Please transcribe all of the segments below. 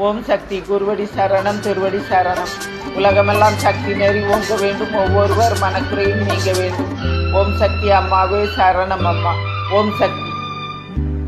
ஓம் சக்தி குருவடி சரணம் திருவடி சரணம். உலகமெல்லாம் சக்தி நெறி ஓங்க வேண்டும். ஒவ்வொருவர் மனக்குறையும் நீங்க வேண்டும். ஓம் சக்தி அம்மாவே சரணம் அம்மா. ஓம் சக்தி.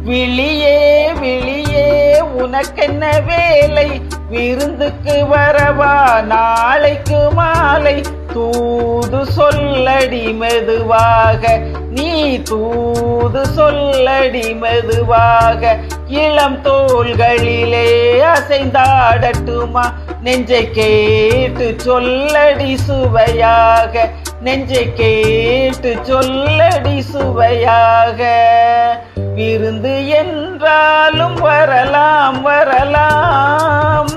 விழியே விழியே உனக்கென்ன வேலை? விருந்துக்கு வரவா நாளைக்கு மாலை? தூது சொல்லடி மெதுவாக நீ தூது சொல்லடி மெதுவாக இளம் தோள்களிலே அசைந்தாடட்டுமா? நெஞ்சை கேட்டு சொல்லடி சுவையாக. நெஞ்சை கேட்டு சொல்லடி சுவையாக. விருந்து என்றாலும் வரலாம் வரலாம்.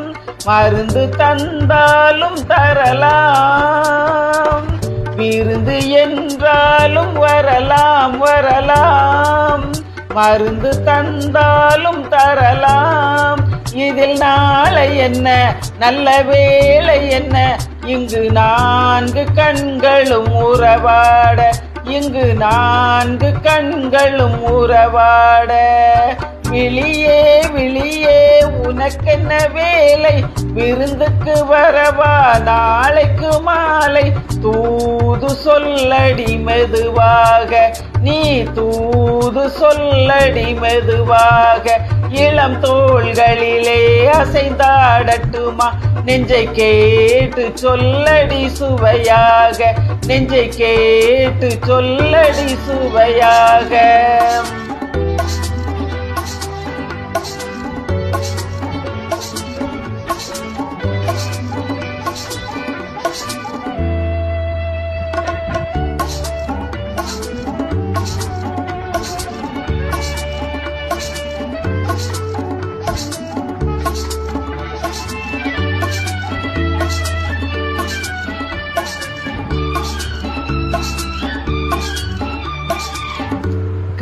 மருந்து தந்தாலும் தரலாம். விருந்து என்றாலும் வரலாம் வரலாம். மருந்து தந்தாலும் தரலாம். இதில் நாளை என்ன? நல்ல வேலை என்ன? இங்கு நான்கு கண்களும் உறவாட. இங்கு நான்கு கண்களும் உறவாட. விழியே விழியே உனக்கென்ன வேலை? விருந்துக்கு வரவா? நாளைக்கு மாலை. தூது சொல்லடி மெதுவாக. நீ தூது சொல்லடி மெதுவாக. இளம் தோள்களிலே அசைந்தாடட்டுமா? நெஞ்சை கேட்டு சொல்லடி சுவையாக. நெஞ்சை கேட்டு சொல்லடி சுவையாக.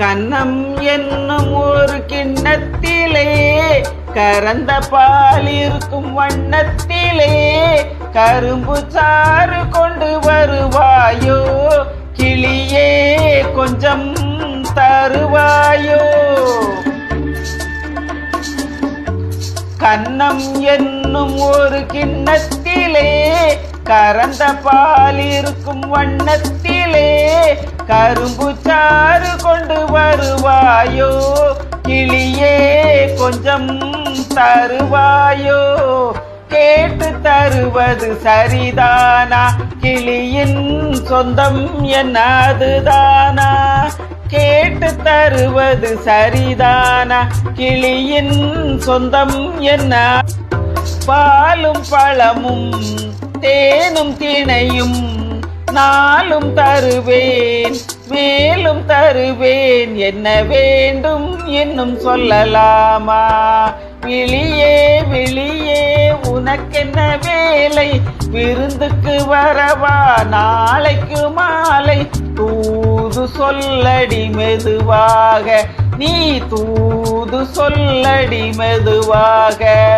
கண்ணம் என்னும் ஒரு கிண்ணத்திலே கரந்த பால் இருக்கும் வண்ணத்திலே கரும்பு சாறு கொண்டு வருவாயோ கிளியே கொஞ்சம் தருவாயோ. கண்ணம் என்னும் ஒரு கிண்ணத்திலே கறந்த பால் இருக்கும் வண்ணத்திலே கரும்பு சாறு கொண்டு வருவாயோ? கிளியே கொஞ்சம் தருவாயோ? கேட்டு தருவது சரிதானா? கிளியின் சொந்தம் என்ன அதுதானா? கேட்டு தருவது சரிதானா? கிளியின் சொந்தம் என்ன? பாலும் பழமும் தேனும் திணையும் நாளும் தருவேன் மேலும் தருவேன். என்ன வேண்டும் இன்னும் சொல்லலாமா? விழியே விழியே உனக்கென்ன வேலை? விருந்துக்கு வரவா? நாளைக்கு மாலை. தூது சொல்லடி மெதுவாக. நீ தூது சொல்லடி மெதுவாக.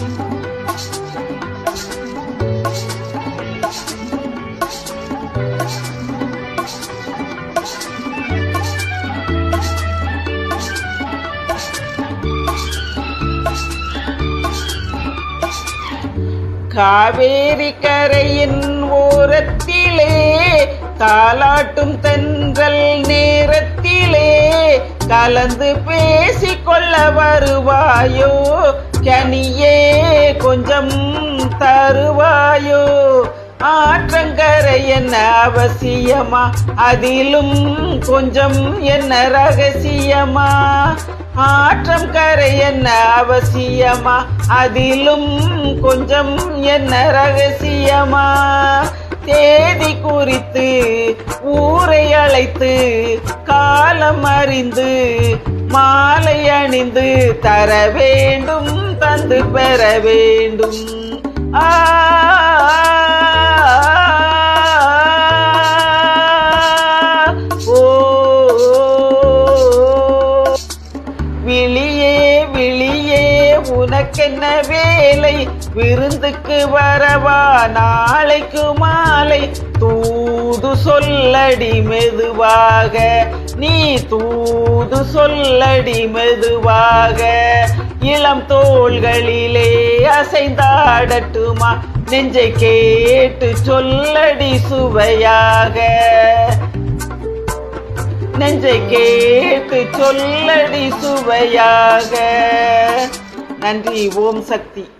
காவேரி கரையின் ஓரத்திலே தாலாட்டும் தென்றல் நேரத்திலே கலந்து பேசிக்கொள்ள வருவாயோ? கனியே கொஞ்சம் தருவாயோ? ஆற்றங்கரை என்ன அவசியமா? அதிலும் கொஞ்சம் என்ன ரகசியமா? ஆற்றம் கரை என்ன அவசியமா? அதிலும் கொஞ்சம் என்ன ரகசியமா? தேதி குறித்து ஊரை அழைத்து காலம் அறிந்து மாலை அணிந்து தர வேண்டும் தந்து பெற வேண்டும். ஆ வேலை விருந்துக்கு வரவா? நாளைக்கு மாலை தூது சொல்லடி மெதுவாக. நீ தூது சொல்லடி மெதுவாக. இளம் தோள்களிலே அசைந்தாடட்டுமா? நெஞ்சை கேட்டு சொல்லடி சுவையாக. நெஞ்சை கேட்டு சொல்லடி சுவையாக. நன்றி ஓம் சக்தி.